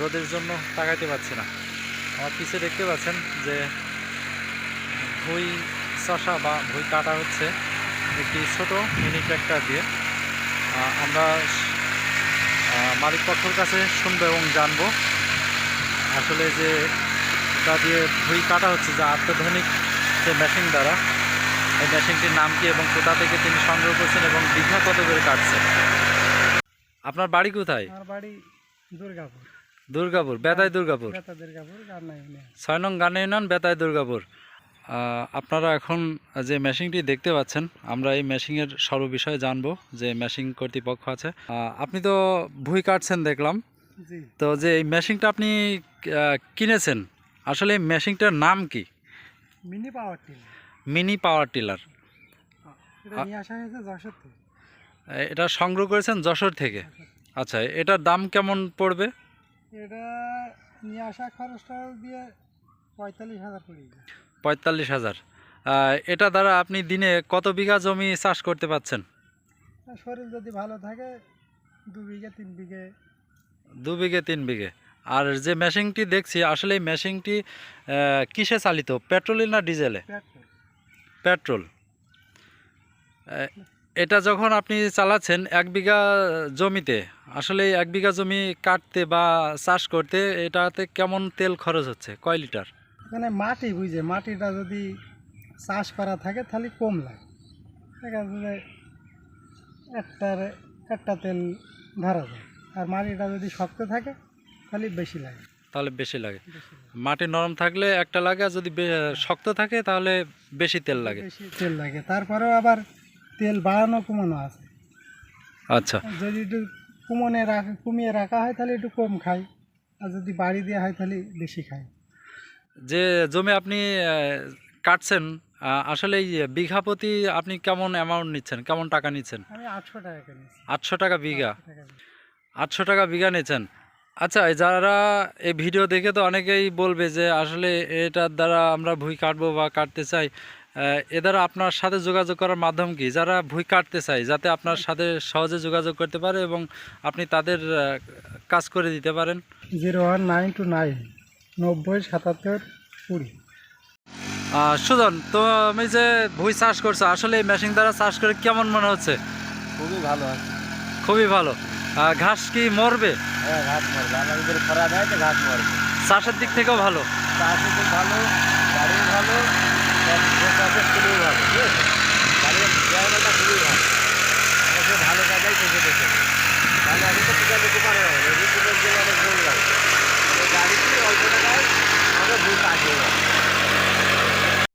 রোদের জন্য তাকাইতে পারছি না। আমার পিছে দেখতে পাচ্ছেন যে ভুই চষা বা ভুই কাটা হচ্ছে একটি ছোট মিনি ট্র্যাক্টর দিয়ে। আমরা আহ, মালিক পক্ষের কাছে শুনব এবং জানব আসলে যে এটা দিয়ে ভুই কাটা হচ্ছে যে অত্যাধুনিক যে মেশিন দ্বারা এই মেশিনটির নাম কি এবং কোথা থেকে তিনি সংগ্রহ করছেন এবং বিঘা কত করে কাটছেন? আপনার বাড়ি কোথায়? আমার বাড়ি দুর্গাপুর। দুর্গাপুর বেতাই দুর্গাপুর। বেতা দুর্গাপুর ছয় নং গানে ইউনিয়ন বেতাই দুর্গাপুর। আপনারা এখন যে মেশিনটি দেখতে পাচ্ছেন আমরা এই মেশিনের সর্ব বিষয়ে জানব যে মেশিন কর্তৃপক্ষ আছে। আপনি তো ভুই কাটছেন দেখলাম। তো যে এই মেশিনটা আপনি কিনেছেন আসলে এই মেশিনটার নাম কি? Mini power tiller. Mini power tiller. এটা সংগ্রহ করেছেন যশোর থেকে। আচ্ছা এটার দাম কেমন পড়বে? এটা নিয়ে আসা খরচটা দিয়ে পঁয়তাল্লিশ হাজার পঁয়তাল্লিশ হাজার। এটা দ্বারা আপনি দিনে কত বিঘা জমি চাষ করতে পাচ্ছেন শরীর যদি ভালো থাকে দু বিঘে তিন বিঘে। দু বিঘে তিন বিঘে। আর যে মেশিনটি দেখছি আসলে এই মেশিনটি কিসে চালিত? পেট্রোলে না ডিজেলে? পেট্রোল। এটা যখন আপনি চালাচ্ছেন এক বিঘা জমিতে আসলে এক বিঘা জমি কাটতে বা চাষ করতে এটাতে কেমন তেল খরচ হচ্ছে? কয় লিটার? মানে মাটি বুঝে মাটিটা যদি চাষ করা থাকে তাহলে কম লাগে। দেখা যাচ্ছে একটার একটা তেল ধরা যায়। আর মাটিটা যদি শক্ত থাকে তাহলে বেশি লাগে। তাহলে বেশি লাগে। মাটি নরম থাকলে একটা লাগে আর যদি শক্ত থাকে তাহলে বেশি তেল লাগে। বেশি তেল লাগে। তারপরেও আবার তেল বাড়ানো কমানো আছে। আচ্ছা। যদি একটু কমনে রাখা কমিয়ে রাখা হয় তাহলে একটু কম খাই আর যদি বাড়ি দেওয়া হয় তাহলে বেশি খাই যে জমি আপনি কাটছেন আসলে এই বিঘা প্রতি আপনি কেমন অ্যামাউন্ট নিচ্ছেন? কেমন টাকা নিচ্ছেন? আমি আটশো টাকা আটশো টাকা বিঘা? 800 টাকা দিয়ে। আটশো টাকা বিঘা নিচ্ছেন। আচ্ছা যারা এই ভিডিও দেখে তো অনেকেই বলবে যে আসলে এটার দ্বারা আমরা ভুই কাটবো বা কাটতে চাই। এ দ্বারা আপনার সাথে যোগাযোগ করার মাধ্যম কি? যারা ভুই কাটতে চাই যাতে আপনার সাথে সহজে যোগাযোগ করতে পারে এবং আপনি তাদের কাজ করে দিতে পারেন? Zero one nine two nine নব্বই সাতাত্তর কুড়ি। সুজন তো আমি যে ভুই চাষ করছ আসলে এই মেশিন দ্বারা চাষ করে কেমন মনে হচ্ছে? খুবই ভালো আছে। খুবই ভালো। ঘাস কি মরবে? হ্যাঁ ঘাস মরবে। আমাদের খরা দেয় তো ঘাস মরবে। চাষের দিক থেকেও ভালো। চাষে খুব ভালো গাড়িও ভালো সব চাষের খুবই ভালো ঠিক আছে গাড়ির ড্রাইভারটা খুবই ভালো অবশ্যই ভালো